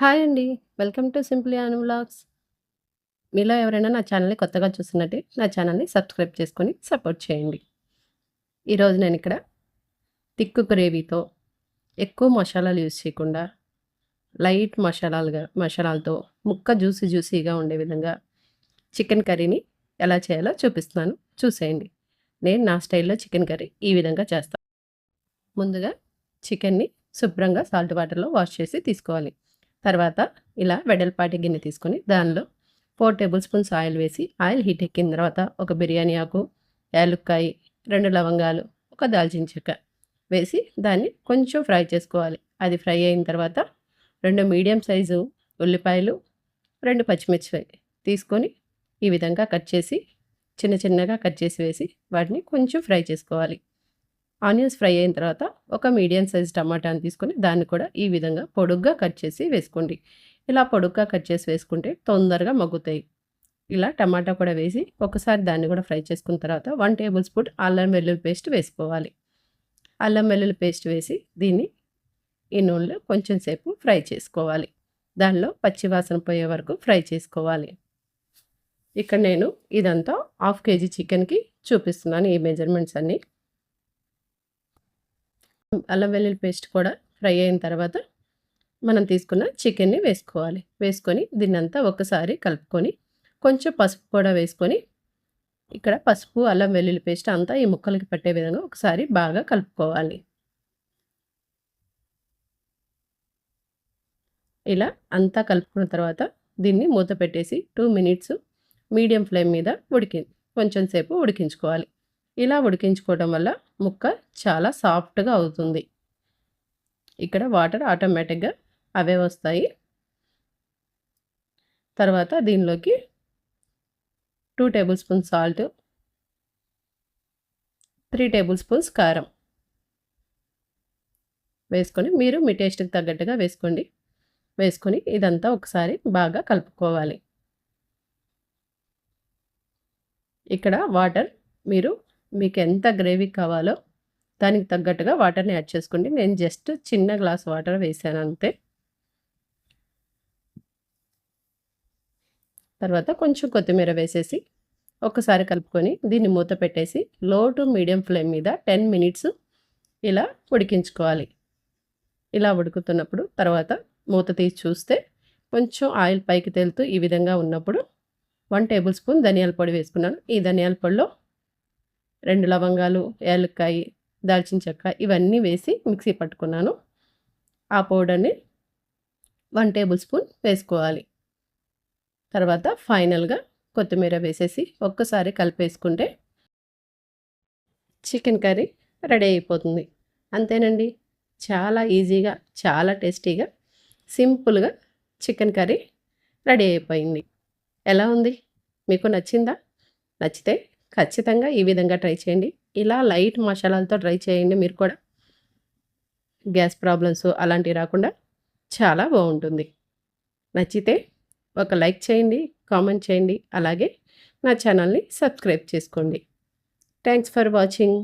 Hi అండి. Welcome to simply Anu vlogs. మీలో ఎవరైనా నా ఛానల్‌ని కొత్తగా చూస్తున్నట్టే నా ఛానల్‌ని సబ్స్క్రైబ్ చేసుకొని సపోర్ట్ చేయండి. ఈరోజు నేను ఇక్కడ తిక్కు గ్రేవీతో ఎక్కువ మసాలాలు యూజ్ చేయకుండా లైట్ మసాలాలుగా మసాలాలతో ముక్క జ్యూసీ జ్యూసీగా ఉండే విధంగా చికెన్ కర్రీని ఎలా చేయాలో చూపిస్తున్నాను. చూసేయండి. నేను నా స్టైల్‌లో చికెన్ కర్రీ ఈ విధంగా చేస్తాను. ముందుగా చికెన్‌ని శుభ్రంగా సాల్ట్ వాటర్‌లో వాష్ చేసి తీసుకోవాలి. తర్వాత ఇలా వెడల్పాటి గిన్నె తీసుకొని దానిలో ఫోర్ టేబుల్ స్పూన్స్ ఆయిల్ వేసి ఆయిల్ హీట్ ఎక్కిన తర్వాత ఒక బిర్యానీ ఆకు, యాలుక్కాయి, రెండు లవంగాలు, ఒక దాల్చిన చెక్క వేసి దాన్ని కొంచెం ఫ్రై చేసుకోవాలి. అది ఫ్రై అయిన తర్వాత రెండు మీడియం సైజు ఉల్లిపాయలు, రెండు పచ్చిమిర్చి తీసుకొని ఈ విధంగా కట్ చేసి చిన్న చిన్నగా కట్ చేసి వేసి వాటిని కొంచెం ఫ్రై చేసుకోవాలి. ఆనియన్స్ ఫ్రై అయిన తర్వాత ఒక మీడియం సైజ్ టమాటాని తీసుకొని దాన్ని కూడా ఈ విధంగా పొడుగ్గా కట్ చేసి వేసుకోండి. ఇలా పొడుగ్గా కట్ చేసి వేసుకుంటే తొందరగా మగ్గుతాయి. ఇలా టమాటా కూడా వేసి ఒకసారి దాన్ని కూడా ఫ్రై చేసుకున్న తర్వాత వన్ టేబుల్ స్పూన్ అల్లం వెల్లుల్లి పేస్ట్ వేసుకోవాలి. అల్లం వెల్లుల్లి పేస్ట్ వేసి దీన్ని ఈ నూనెలో కొంచెం సేపు ఫ్రై చేసుకోవాలి. దానిలో పచ్చివాసన పోయే వరకు ఫ్రై చేసుకోవాలి. ఇక్కడ నేను ఇదంతా హాఫ్ కేజీ చికెన్‌కి చూపిస్తున్నాను ఈ మెజర్‌మెంట్స్ అన్నీ. అల్లం వెల్లుల్లి పేస్ట్ కూడా ఫ్రై అయిన తర్వాత మనం తీసుకున్న చికెన్‌ని వేసుకోవాలి. వేసుకొని దీన్నంతా ఒకసారి కలుపుకొని కొంచెం పసుపు కూడా వేసుకొని ఇక్కడ పసుపు, అల్లం వెల్లుల్లి పేస్ట్ అంతా ఈ ముక్కలకి పట్టే విధంగా ఒకసారి బాగా కలుపుకోవాలి. ఇలా అంతా కలుపుకున్న తర్వాత దీన్ని మూత పెట్టేసి టూ మినిట్స్ మీడియం ఫ్లేమ్ మీద ఉడికి కొంచెం సేపు ఉడికించుకోవాలి. ఇలా ఉడికించుకోవడం వల్ల ముక్క చాలా సాఫ్ట్‌గా అవుతుంది. ఇక్కడ వాటర్ ఆటోమేటిక్‌గా అవే వస్తాయి. తర్వాత దీనిలోకి two tablespoons salt three tablespoons కారం వేసుకొని మీరు మీ టేస్ట్‌కి తగ్గట్టుగా వేసుకోండి. వేసుకొని ఇదంతా ఒకసారి బాగా కలుపుకోవాలి. ఇక్కడ వాటర్ మీరు మీకు ఎంత గ్రేవీ కావాలో దానికి తగ్గట్టుగా వాటర్‌ని యాడ్ చేసుకోండి. నేను జస్ట్ చిన్న గ్లాస్ వాటర్ వేసాను అంతే. తర్వాత కొంచెం కొత్తిమీర వేసేసి ఒక్కసారి కలుపుకొని దీన్ని మూత పెట్టేసి లో టు మీడియం ఫ్లేమ్ మీద 10 మినిట్స్ ఇలా ఉడికించుకోవాలి. ఇలా ఉడుకుతున్నప్పుడు తర్వాత మూత తీసి చూస్తే కొంచెం ఆయిల్ పైకి తేలుతూ ఈ విధంగా ఉన్నప్పుడు వన్ టేబుల్ స్పూన్ ధనియాల పొడి వేసుకున్నాను. ఈ ధనియాల పొడిలో రెండు లవంగాలు, యాలుక్కాయి, దాల్చిన చెక్క ఇవన్నీ వేసి మిక్సీ పట్టుకున్నాను. ఆ పౌడర్‌ని వన్ టేబుల్ స్పూన్ వేసుకోవాలి. తర్వాత ఫైనల్‌గా కొత్తిమీర వేసేసి ఒక్కసారి కలిపేసుకుంటే చికెన్ కర్రీ రెడీ అయిపోతుంది. అంతేనండి. చాలా ఈజీగా, చాలా టేస్టీగా, సింపుల్‌గా చికెన్ కర్రీ రెడీ అయిపోయింది. ఎలా ఉంది? మీకు నచ్చిందా? నచ్చితే ఖచ్చితంగా ఈ విధంగా ట్రై చేయండి. ఇలా లైట్ మసాలాలతో ట్రై చేయండి మీరు కూడా. గ్యాస్ ప్రాబ్లమ్స్ అలాంటివి రాకుండా చాలా బాగుంటుంది నచ్చితే ఒక లైక్ చేయండి, కామెంట్ చేయండి. అలాగే నా ఛానల్‌ని సబ్స్క్రైబ్ చేసుకోండి. Thanks for watching.